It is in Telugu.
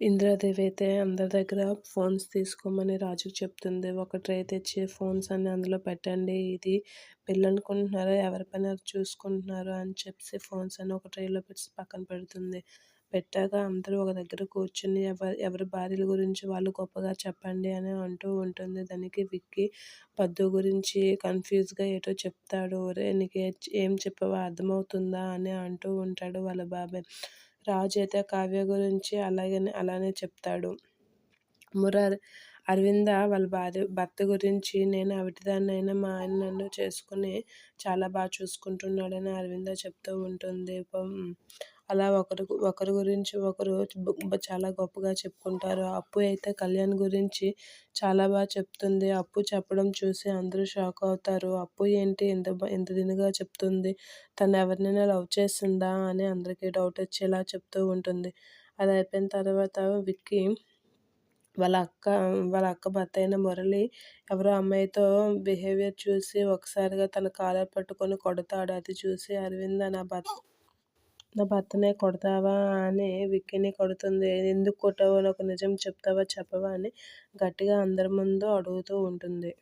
ఇంద్రాదేవి అయితే అందరి దగ్గర ఫోన్స్ తీసుకోమని రాజుకు చెప్తుంది ఒక ట్రే తెచ్చి ఫోన్స్ అన్ని అందులో పెట్టండి ఇది పెళ్ళి అనుకుంటున్నారో ఎవరి పని అది చూసుకుంటున్నారు అని చెప్పి ఫోన్స్ అన్ని ఒక ట్రేలో పెట్టి పక్కన పెడుతుంది. పెట్టాక అందరూ ఒక దగ్గర కూర్చుని ఎవరి ఎవరి భార్యల గురించి వాళ్ళు గొప్పగా చెప్పండి అని అంటూ ఉంటుంది. దానికి విక్కి పద్దు గురించి కన్ఫ్యూజ్గా ఏటో చెప్తాడు. ఒరే నీకు ఏం చెప్పవా అర్థమవుతుందా అని అంటూ ఉంటాడు వాళ్ళ బాబాయ్. రాజు అయితే కావ్య గురించి అలాగనే అలానే చెప్తాడు. మురారి అరవింద వాళ్ళ భార్య భర్త గురించి నేను అవిటిదాన్నైనా మా ఆయన నన్ను చేసుకుని చాలా బాగా చూసుకుంటున్నాడని అరవింద చెప్తూ ఉంటుంది. అలా ఒకరు ఒకరి గురించి ఒకరు చాలా గొప్పగా చెప్పుకుంటారు. అప్పు అయితే కళ్యాణ్ గురించి చాలా బాగా చెప్తుంది. అప్పు చెప్పడం చూసి అందరూ షాక్ అవుతారు. అప్పు ఏంటి? ఎంత ఎంత దినగా చెప్తుంది? తను ఎవరినైనా లవ్ చేసిందా? అని అందరికీ డౌట్ వచ్చేలా చెప్తూ ఉంటుంది. అది అయిపోయిన తర్వాత విక్కీ వాళ్ళ అక్క వాళ్ళ అక్క భర్త అయిన మురళి ఎవరో అమ్మాయితో బిహేవియర్ చూసి ఒకసారిగా తన కాలర్ పట్టుకొని కొడతాడు. అది చూసి అరవింద నా భర్త నా భర్తనే కొడతావా అని విక్కీని కొడుతుంది. ఎందుకు కొట్టావో నాకు నిజం చెప్తావా చెప్పవా అని గట్టిగా అందరి ముందు అడుగుతూ ఉంటుంది.